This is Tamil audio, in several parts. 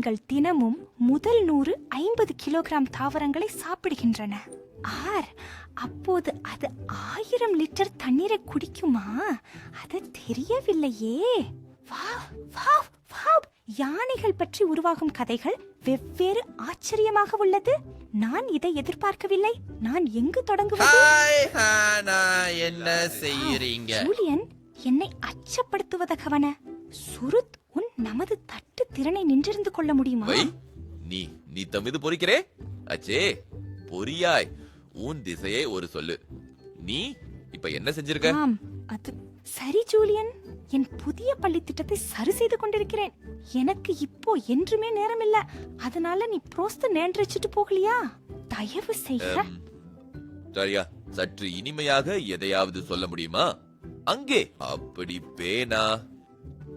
பிராணியன்கள் தினமும் முதல் நூறு ஐம்பது கிலோகிராம் தாவரங்களை சாப்பிடுகின்றன. ஆர் அப்போது அது ஆயிரம் லிட்டர் தண்ணீரை குடிக்குமா? அது தெரியவில்லையே. Wow, wow, wow. யானைகள் பற்றி உருவாகும் கதைகள் வெவ்வேறு ஆச்சரியமாக உள்ளது. நான் இதை எதிர்பார்க்கவில்லை. நான் எங்கு தொடங்குவது? என்ன செய்யறீங்க ஜூலியன் என்னை அச்சப்படுத்துவத கவன சுருத் திறனை நின்றிருந்து கொள்ள முடியுமா? வை நீ நீ தம்மிது பொறிக்கிறே? அச்சே பொறியாய். உன் திசையே ஒரு சொல்லு. நீ இப்ப என்ன செஞ்சிருக்க? ஆம் அது சரி ஜூலியன். என் புதிய பள்ளி திட்டத்தை சரி செய்து கொண்டிருக்கிறேன். எனக்கு இப்போ என்றுமே நேரம் இல்ல அதனால நீ புரோஸ்த நேன்றச்சிட்டு போகலையா? தயவு செய்ய. எம், சரியா. சற்று இனிமையாக எதையாவது சொல்ல முடியுமா? அங்கே அப்படி பேனா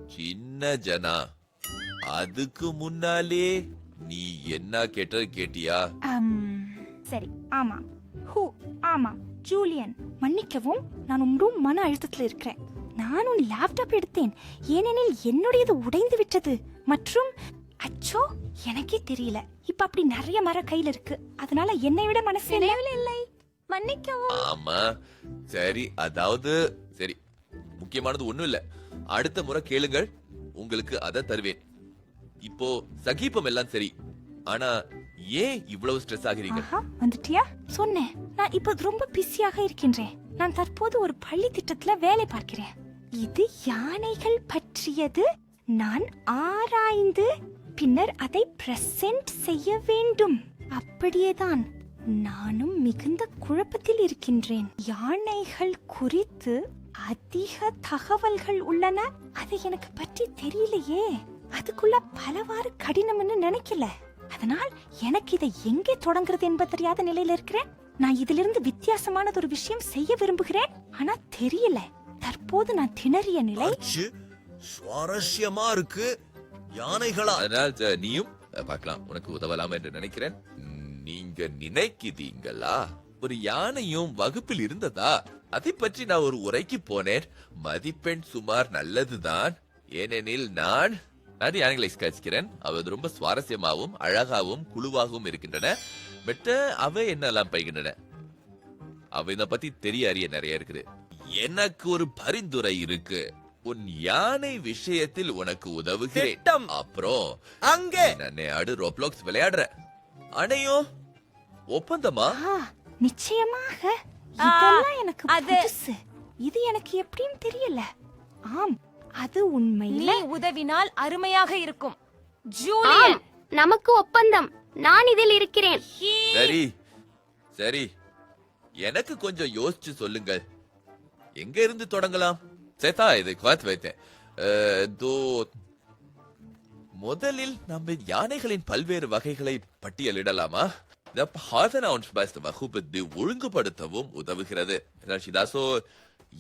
சின்ன ஜனா. அதுக்கு முன்னாலே நீ என்ன கேட்டது கேட்டியா? அம், சரி ஆமாம் ஹூ ஆமாம் ஜூலியன். மன்னிக்கவும் நான் உன்னும் மன அழுத்தத்தில் இருக்கிறேன். நான் உன் லேப்டாப் எடுத்தேன். ஏனெனில் என்னுடையது உடைந்து விட்டது. மற்றும் அச்சோ எனக்கே தெரியல. இப்ப அப்படி நிறைய மர கையில இருக்கு. அதனால என்னை விட மனசு இல்லை. மன்னிக்கவும். ஆமா. சரி அதாவது சரி முக்கியமானது ஒண்ணும் இல்ல. அடுத்த முறை கேளுங்கள். உங்களுக்கு அதை தருவேன். இப்போ சகீபம் எல்லாம் சரி. ஆனா ஏன் இவ்வளவு ஸ்ட்ரெஸ் ஆகிறீங்க? ஆஹா வந்துட்டியா? சொன்னேன். நான் இப்ப ரொம்ப பிஸியாக இருக்கின்றேன். நான் தற்போது ஒரு பள்ளி திட்டத்துல வேலை பார்க்கிறேன். இது யானைகள் பற்றியது. நான் ஆராய்ந்து பின்னர் அதை பிரசன்ட் செய்ய வேண்டும். அப்படியேதான் நானும் மிகுந்த குழப்பத்தில் இருக்கின்றேன். யானைகள் குறித்து அதிக தகவல்கள் உள்ளன. அது எனக்கு பற்றி தெரியலையே. அதுக்குள்ள பலவாறு கடினம்னு நினைக்கல. அதனால் எனக்கு இதை எங்கே தொடங்குறது என்பது தெரியாத நிலையில இருக்கிறேன். நான் இதிலிருந்து வித்தியாசமானது ஒரு விஷயம் செய்ய விரும்புகிறேன். ஆனா தெரியல. தற்போது நான் திணறிய நிலை சுவாரஸ்யமா இருக்கு. யானைகளா அதனால் நீயும் அஹ், பார்க்கலாம். உனக்கு உதவலாம் என்று நினைக்கிறேன். நீங்க நினைக்கிறீங்களா? ஒரு யானையும் வகுப்பில் இருந்ததா? அதை பற்றி நான் ஒரு உரைக்கு போனேன். மதிப்பெண் சுமார் நல்லதுதான். ஏனெனில் நான் நான் யானைகளை கழிக்கிறேன் அவை ரொம்ப சுவாரஸ்யமாகவும் அழகாகவும் குழுவாகவும் இருக்கின்றன. மெட்ட அவை என்னெல்லாம் பைகின்றன அவை இதை பத்தி தெரிய அறிய நிறைய இருக்குது. எனக்கு ஒரு பரிந்துரை இருக்கு. உன் யானை விஷயத்தில் உனக்கு உதவுகிறேன். அப்புறம் அங்கே. நானே ஆடு ரோப்ளாக்ஸ் விளையாடுற. அணையும் ஒப்பந்தமா? நிச்சயமாக. இதெல்லாம் எனக்கு புதுசு. இது எனக்கு எப்படின்னு தெரியல. ஆம் அது உண்மையில நீ உதவினால் அருமையாக இருக்கும். ஜூலியன் நமக்கு ஒப்பந்தம். நான் இதில் இருக்கிறேன். சரி சரி. எனக்கு கொஞ்சம் யோசிச்சு சொல்லுங்கள். எங்க இருந்து தொடங்கலாம்? சேத்தா இது குவாத்து வைத்தேன். அஹ், தோ முதலில் நம்ம யானைகளின் பல்வேறு வகைகளை பட்டியலிடலாமா? இந்த ஹாதனவுன்ஸ் வகுப்பத்தை ஒழுங்குபடுத்தவும் உதவுகிறது. ஷிதாசோ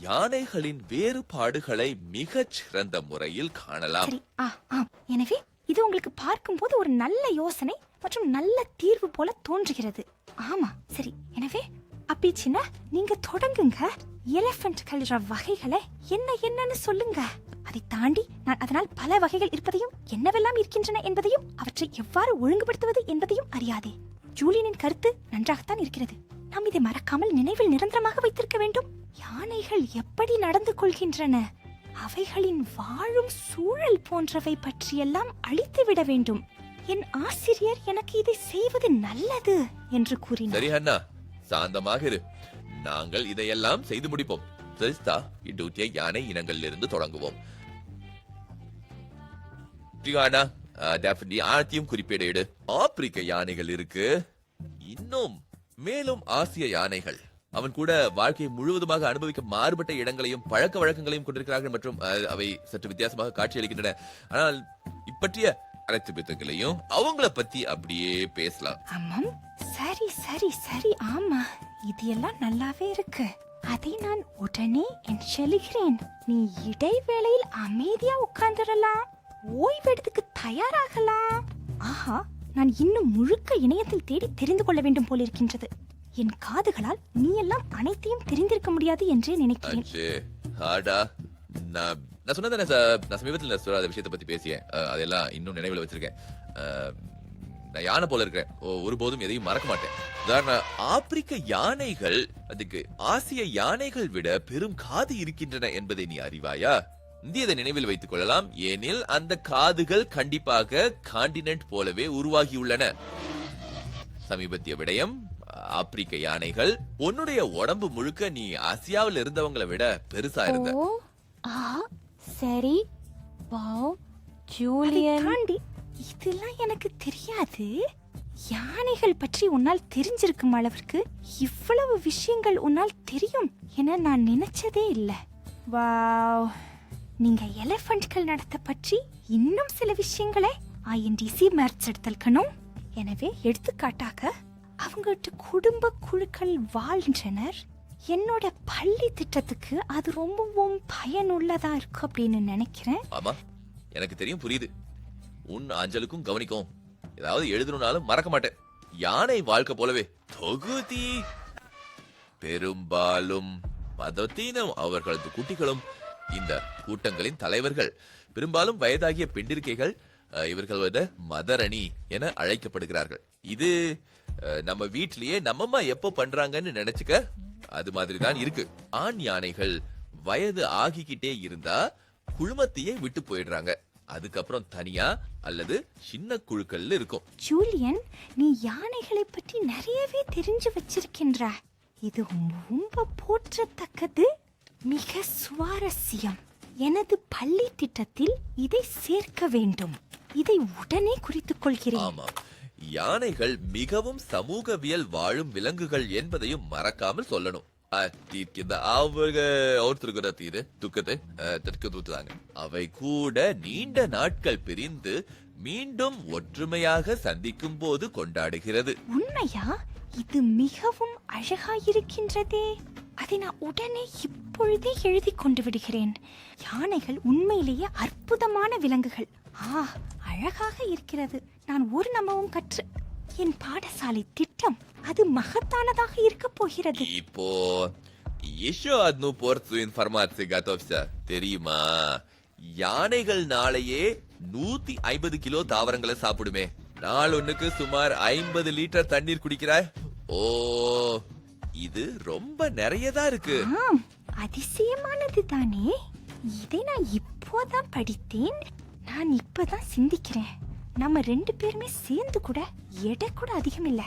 யானைகளின் வேறுபாடுகளை மிகச் சிறந்த முறையில் காணலாம். சரி ஆ ஆம் எனவே இது உங்களுக்கு பார்க்கும்போது ஒரு நல்ல யோசனை மற்றும் நல்ல தீர்வு போல தோன்றுகிறது. ஆமா சரி. எனவே அப்பீச்சினா நீங்க தொடங்குங்க. எலிஃபண்ட் கல்ற வகைகளை என்ன என்னன்னு சொல்லுங்க. அதை தாண்டி நான் அதனால் பல வகைகள் இருப்பதையும் என்னவெல்லாம் இருக்கின்றன என்பதையும் அவற்றை எவ்வாறு ஒழுங்குபடுத்துவது என்பதையும் அறியாதே. ஜூலியனின் கருத்து நன்றாகத்தான் இருக்கிறது. நாம் இதை மறக்காமல் நினைவில் நிரந்தரமாக வைத்திருக்க வேண்டும். யானைகள் எப்படி நடந்து கொள்கின்றன? அவைகளின் வாழும் சூழல் போன்றவை பற்றியெல்லாம் அழித்து விட வேண்டும். என் ஆசிரியர் எனக்கு இதை செய்வது நல்லது என்று கூறினார். சரி அண்ணா. சாந்தமாக இரு. நாங்கள் இதையெல்லாம் செய்து முடிப்போம். சரிஸ்தா இண்டூட்டிய யானை இனங்களிலிருந்து தொடங்குவோம். ஜிகானா டெஃபினி ஆத்தியும் குறிப்பீடு ஆப்பிரிக்க யானைகள் இருக்கு. இன்னும் மேலும் ஆசிய யானைகள். அவன் கூட வாழ்க்கையை முழுவதுமாக அனுபவிக்க மாறுபட்ட இடங்களையும் பழக்க வழக்கங்களையும் கொண்டிருக்கிறார்கள் மற்றும் அவை சற்று வித்தியாசமாக காட்சியளிக்கின்றன. ஆனால் இப்பற்றிய அனைத்து பித்தங்களையும் அவங்கள பத்தி அப்படியே பேசலாம். ஆமாம் சரி சரி சரி ஆமா. இது எல்லாம் நல்லாவே இருக்கு. அதை நான் உடனே என் செல்கிறேன். நீ இடைவேளையில் அமைதியா உட்கார்ந்துடலாம். ஓய்வெடுத்துக்கு தயாராகலாம். ஆஹா நான் இன்னும் முழுக்க இணையத்தில் தேடி தெரிந்து கொள்ள வேண்டும் போல இருக்கின்றது. என் காதுகளால் நீ எல்லாம் அனைத்தையும் தெரிந்திருக்க முடியாது என்றே நினைக்கிறேன். ஆடா. நான் நான் சொன்னதானே சார்? நான் சமீபத்தில் நான் சொல்லாத விஷயத்தை பத்தி பேசியேன் அதெல்லாம் இன்னும் நினைவில் வச்சிருக்கேன். நான் யானை போல இருக்கிறேன். ஓ- ஒருபோதும் எதையும் மறக்க மாட்டேன். உதாரண ஆப்பிரிக்க யானைகள் அதுக்கு ஆசிய யானைகள் விட பெரும் காது இருக்கின்றன என்பதை நீ அறிவாயா? இந்தியதை நினைவில் வைத்துக் கொள்ளலாம். ஏனில் அந்த காதுகள் கண்டிப்பாக காண்டினென்ட் போலவே உருவாகியுள்ளன. சமீபத்திய விடயம் ஆப்பிரிக்க யானைகள். உன்னுடைய உடம்பு முழுக்க நீ ஆசியாவில் இருந்தவங்களை விட பெருசா இருந்த. சரி. ஜூலியன். இதெல்லாம் எனக்கு தெரியாது. யானைகள் பற்றி உன்னால் தெரிஞ்சிருக்கும் அளவிற்கு இவ்வளவு விஷயங்கள் உன்னால் தெரியும் என நான் நினைச்சதே இல்ல. வாவ். நீங்க எலிஃபண்ட்கள் நடத்த பற்றி இன்னும் சில விஷயங்களை ஐஎன்டிசி எடுத்தல்கணும் எனவே எடுத்துக்காட்டாக அவங்ககிட்ட குடும்ப குழுக்கள் வாழ்கின்றனர் என்னோட பள்ளி திட்டத்துக்கு அது ரொம்பவும் பயனுள்ளதா இருக்கும் அப்படின்னு நினைக்கிறேன். ஆமா எனக்கு தெரியும் புரியுது. உன் அஞ்சலுக்கும் கவனிக்கும். ஏதாவது எழுதணும்னாலும் மறக்க மாட்டேன். யானை வாழ்க்கை போலவே தொகுதி. பெரும்பாலும் பதத்தீனம் அவர்களது குட்டிகளும் இந்த கூட்டங்களின் தலைவர்கள். பெரும்பாலும் வயதாகிய பெண்டிருக்கைகள் இவர்கள் வந்து மதரணி என அழைக்கப்படுகிறார்கள். இது நம்ம வீட்டிலேயே நம்மம்மா எப்போ பண்றாங்கன்னு நினைச்சுக்க அது மாதிரி தான் இருக்கு. ஆண் யானைகள் வயது ஆகிக்கிட்டே இருந்தா குழுமத்தையே விட்டு போயிடுறாங்க. அதுக்கப்புறம் தனியா அல்லது சின்ன குழுக்கள்ல இருக்கும். ஜூலியன் நீ யானைகளை பற்றி நிறையவே தெரிஞ்சு வச்சிருக்கின்ற இது ரொம்ப போற்றத்தக்கது. மிக சுவாரஸ்யம். எனது பள்ளி திட்டத்தில் இதை சேர்க்க வேண்டும். இதை உடனே குறித்துக் கொள்கிறேன். யானைகள் மிகவும் சமூகவியல் வாழும் விலங்குகள் என்பதையும் மறக்காமல் சொல்லணும். அத்திருக்கின்ற அவங்க ஒருத்தருக்கிற தீது துக்கத்தை? தெற்கு தூத்துதாங்க அவை கூட நீண்ட நாட்கள் பிரிந்து மீண்டும் ஒற்றுமையாக சந்திக்கும் போது கொண்டாடுகிறது. உண்மையா? இது மிகவும் அழகாயிருக்கின்றதே. அதை நான் உடனே இப்பொழுதே எழுதி கொண்டு விடுகிறேன் யானைகள் உண்மையிலேயே அற்புதமான விலங்குகள் ஆ அழகாக இருக்கிறது நான் ஒரு நம்பவும் கற்று என் பாடசாலை திட்டம் அது மகத்தானதாக இருக்க போகிறது இப்போ еще одну порцию информации готовься தெரியுமா யானைகள் நாளையே நூத்தி ஐம்பது கிலோ தாவரங்களை சாப்பிடுமே நாள் ஒண்ணுக்கு சுமார் ஐம்பது லிட்டர் தண்ணீர் குடிக்கிறாய் ஓ இது ரொம்ப நிறையதா இருக்கு. ஆம் அதிசயமானது தானே. இதை நான் இப்போதான் படித்தேன். நான் இப்பதான் சிந்திக்கிறேன். நம்ம ரெண்டு பேருமே சேர்ந்து கூட எடை கூட அதிகம் இல்ல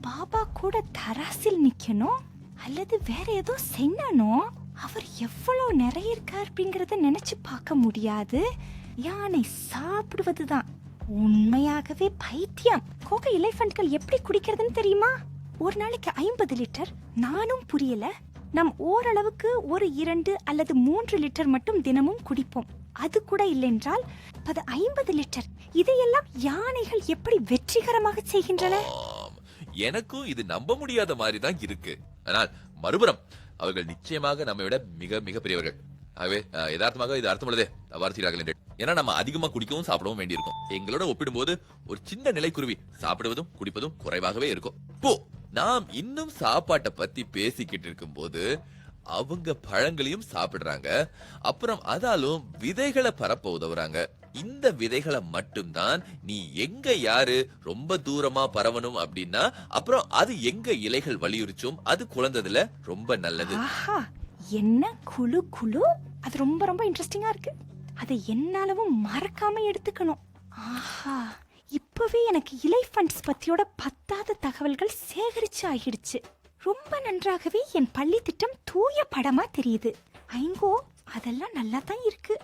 பாபா கூட தராசில் நிக்கணும் அல்லது வேற ஏதோ செய்யணும் அவர் எவ்வளவு நிறைய இருக்கார் அப்படிங்கறத நினைச்சு பார்க்க முடியாது. யானை சாப்பிடுவதுதான். உண்மையாகவே பைத்தியம். கோக எலிஃபண்ட்கள் எப்படி குடிக்கிறதுன்னு தெரியுமா? ஒரு நாளைக்கு ஐம்பது லிட்டர்? நானும் புரியல. நம் ஓரளவுக்கு ஒரு இரண்டு அல்லது மூன்று லிட்டர் மட்டும் தினமும் குடிப்போம். அது கூட இல்லைன்றால் அது ஐம்பது லிட்டர். இதையெல்லாம் யானைகள் எப்படி வெற்றிகரமாக செய்கின்றன? எனக்கும் இது நம்ப முடியாத மாதிரி தான் இருக்கு. ஆனால் மறுபுறம் அவர்கள் நிச்சயமாக நம்மை விட மிக மிக பெரியவர்கள். ஆகவே யதார்த்தமாக இது அர்த்தமுள்ளதே வார்த்தைகளாக என்று. ஏன்னா நம்ம அதிகமா குடிக்கவும் சாப்பிடவும் வேண்டியிருக்கும். எங்களோட ஒப்பிடும்போது ஒரு சின்ன நிலைக்குருவி சாப்பிடுவதும் குடிப்பதும் குறைவாகவே இருக்கும். போ! நாம் இன்னும் சாப்பாட்டை பத்தி பேசிக்கிட்டு இருக்கும்போது அவங்க பழங்களையும் சாப்பிடுறாங்க. அப்புறம் அதாலும் விதைகளை பரப்ப உதவுறாங்க. இந்த விதைகளை மட்டும்தான் நீ எங்க யாரு ரொம்ப தூரமா பரவணும் அப்படின்னா அப்புறம் அது எங்க இலைகள் வலியுறுச்சும் அது குழந்ததுல ரொம்ப நல்லது. ஆஹா என்ன குழு குழு? அது ரொம்ப ரொம்ப இன்ட்ரெஸ்டிங்கா இருக்கு. அதை என்னாலவும் மறக்காம எடுத்துக்கணும். ஆஹா. இப்பவே எனக்கு இலை ஃபண்ட்ஸ் பத்தியோட பத்தாத தகவல்கள் சேகரிச்சு ஆகிடுச்சு ரொம்ப நன்றாகவே என் பள்ளி திட்டம் தூய படமா தெரியுது. ஐங்கோ அதெல்லாம் நல்லா தான் இருக்கு.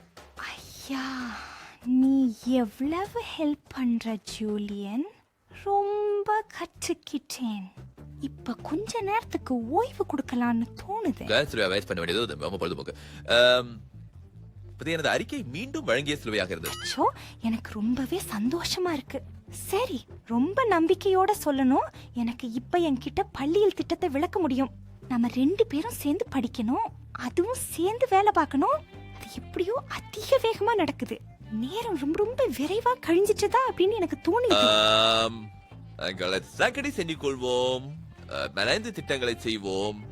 ஐயா நீ எவ்வளவு ஹெல்ப் பண்ற ஜூலியன்? ரொம்ப கற்றுக்கிட்டேன். இப்ப கொஞ்ச நேரத்துக்கு ஓய்வு கொடுக்கலாம்னு தோணுது. வேஸ்ட் பண்ண வேண்டியது ரொம்ப பொழுதுபோக்கு. இது எனது அறிக்கை மீண்டும் வழங்கிய சிலுவையாக இருந்தது. எனக்கு ரொம்பவே சந்தோஷமா இருக்கு. சரி ரொம்ப நம்பிக்கையோட சொல்லணும். எனக்கு இப்ப என்கிட்ட பள்ளியில் திட்டத்தை விளக்க முடியும். நம்ம ரெண்டு பேரும் சேர்ந்து படிக்கணும். அதுவும் சேர்ந்து வேலை பார்க்கணும். அது எப்படியோ அதிக வேகமா நடக்குது. நேரம் ரொம்ப ரொம்ப விரைவா கழிஞ்சிட்டதா அப்படின்னு எனக்கு தோணுது. ஆம், எங்களை சக்கடி கொள்வோம் அஹ், திட்டங்களை செய்வோம்.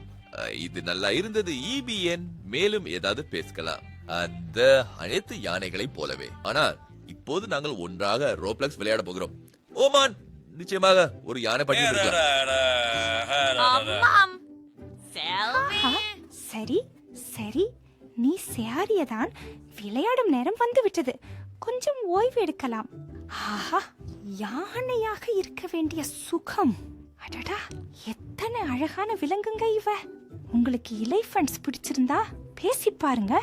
இது நல்லா இருந்தது. இபிஎன் மேலும் ஏதாவது பேசலாம். அந்த அனைத்து யானைகளைப் போலவே. ஆனால் இப்போது நாங்கள் ஒன்றாக ரோப்ளக்ஸ் விளையாட போகிறோம். ஓமான் நிச்சயமாக ஒரு யானை பட்டி அம்மாம். ஆ, சரி சரி. நீ சேரியதான். விளையாடும் நேரம் வந்து விட்டது கொஞ்சம் ஓய்வு எடுக்கலாம். ஆஹா யானையாக இருக்க வேண்டிய சுகம். அடடா எத்தனை அழகான விலங்குங்க இவ. உங்களுக்கு இலைஃபண்ட்ஸ் பிடிச்சிருந்தா? பேசி பாருங்க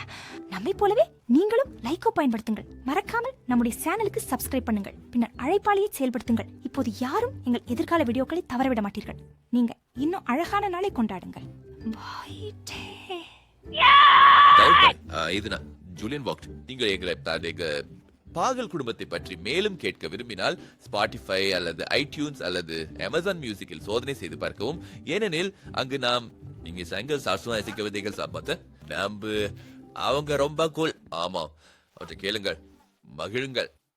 நம்மை போலவே நீங்களும் லைக்கோ பயன்படுத்துங்கள். மறக்காமல் நம்முடைய சேனலுக்கு சப்ஸ்கிரைப் பண்ணுங்கள். பின்னர் அழைப்பாளையை செயல்படுத்துங்கள். இப்போது யாரும் எங்கள் எதிர்கால வீடியோக்களை தவறவிட மாட்டீர்கள். நீங்க இன்னும் அழகான நாளை கொண்டாடுங்கள். போயிட்டே ஜூலியன் வாக்ட் நீங்கள் எங்களை பாகல் குடும்பத்தை பற்றி மேலும் கேட்க விரும்பினால் ஸ்பாட்டிஃபை அல்லது ஐடியூன்ஸ் அல்லது அமேசான் மியூசிக்கில் சோதனை செய்து பார்க்கவும். ஏனெனில் அங்கு நாம் நீங்க சங்கல் சாசுவா இசைக்க விதைகள் சாப்பாத்த நம்பு. அவங்க ரொம்ப கூல் ஆமாம். அவற்றை கேளுங்கள். மகிழுங்கள்.